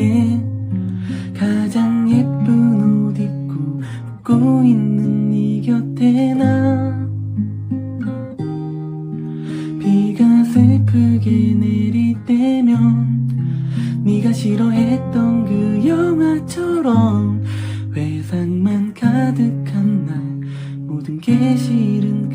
내게 가장 예쁜 옷 입고 웃고 있는 이 곁에 나 비가 슬프게 내릴 때면 네가 싫어했던 그 영화처럼 외상만 가득한 날 모든 게 싫은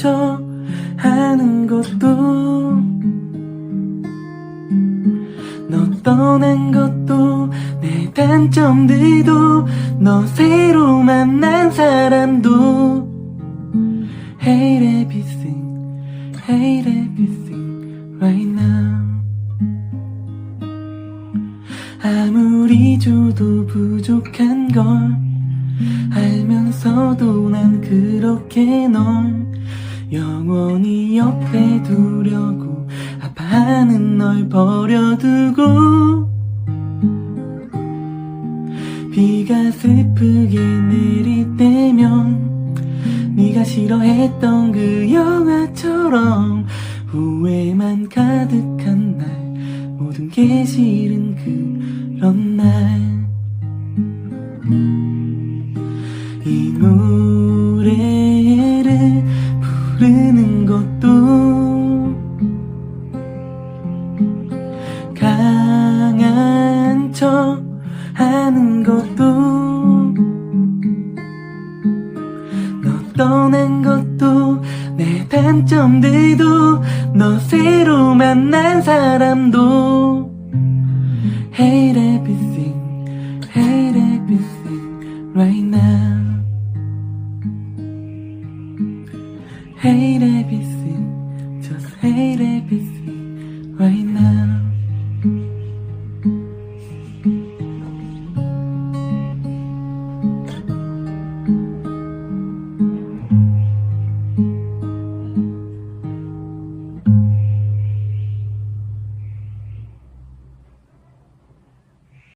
척 하는 것도 너 떠난 것도 내 단점들도 너 새로 만난 사람도 Hate everything, hate everything right now. 아무리 줘도 부족한 걸 알면서도 난 그렇게 널 영원히 옆에 두려고 아파하는 널 버려두고 비가 슬프게 내릴 때면 네가 싫어했던 그 영화처럼 후회만 가득한 날 모든 게 싫은 그 떠나는 것도 너 떠난 것도 내 단점들도 너 새로 만난 사람도 Hate everything, hate everything right now Hate everything